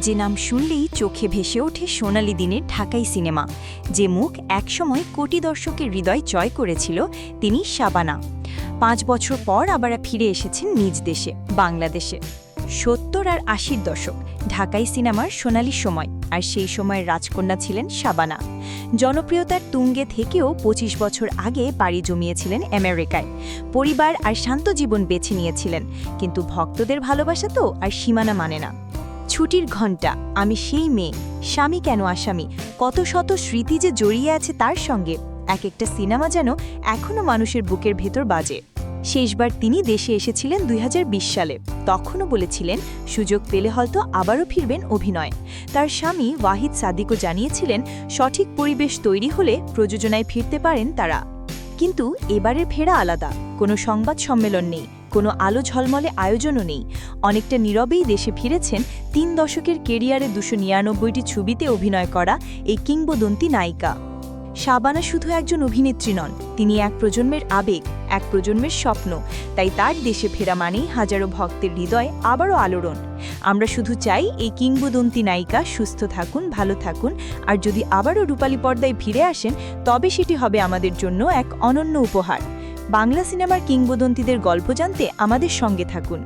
যে নাম শুনলেই চোখে ভেসে ওঠে সোনালি দিনের ঢাকাই সিনেমা। যে মুখ একসময় কোটি দর্শকের হৃদয় জয় করেছিল তিনি শাবানা। পাঁচ বছর পর আবার ফিরে এসেছেন নিজ দেশে, বাংলাদেশে। সত্তর আর আশির দশক, ঢাকাই সিনেমার সোনালি সময়, আর সেই সময়ের রাজকন্যা ছিলেন শাবানা। জনপ্রিয়তার তুঙ্গে থেকেও ২৫ বছর আগে বাড়ি জমিয়েছিলেন আমেরিকায়। পরিবার আর শান্ত জীবন বেছে নিয়েছিলেন, কিন্তু ভক্তদের ভালোবাসা তো আর সীমানা মানে না। ছুটির ঘণ্টা। আমি সেই মেয়ে। স্বামী কেন আসামি? কত শত স্মৃতি যে জড়িয়ে আছে তার সঙ্গে। এক একটা সিনেমা যেন এখনও মানুষের বুকের ভেতর বাজে। শেষবার তিনি দেশে এসেছিলেন দুই হাজার বিশ সালে। তখনও বলেছিলেন, সুযোগ পেলে হয়তো আবারও ফিরবেন অভিনয়। তার স্বামী ওয়াহিদ সাদিকও জানিয়েছিলেন, সঠিক পরিবেশ তৈরি হলে প্রযোজনায় ফিরতে পারেন তারা। কিন্তু এবারের ফেরা আলাদা। কোনো সংবাদ সম্মেলন নেই, কোনো আলো ঝলমলে আয়োজনও নেই। অনেকটা নীরবেই দেশে ফিরেছেন তিন দশকের কেরিয়ারে দুশো নিরানব্বইটি ছবিতে অভিনয় করা এই কিংবদন্তি নায়িকা। শাবানা শুধু একজন অভিনেত্রী নন, তিনি এক প্রজন্মের আবেগ, এক প্রজন্মের স্বপ্ন। তাই তার দেশে ফেরা মানেই হাজারো ভক্তের হৃদয় আবারও আলোড়ন। আমরা শুধু চাই এই কিংবদন্তি নায়িকা সুস্থ থাকুন, ভালো থাকুন, আর যদি আবারও রূপালী পর্দায় ফিরে আসেন, তবে সেটি হবে আমাদের জন্য এক অনন্য উপহার। বাংলা সিনেমার কিংবদন্তিদের গল্প জানতে আমাদের সঙ্গে থাকুন।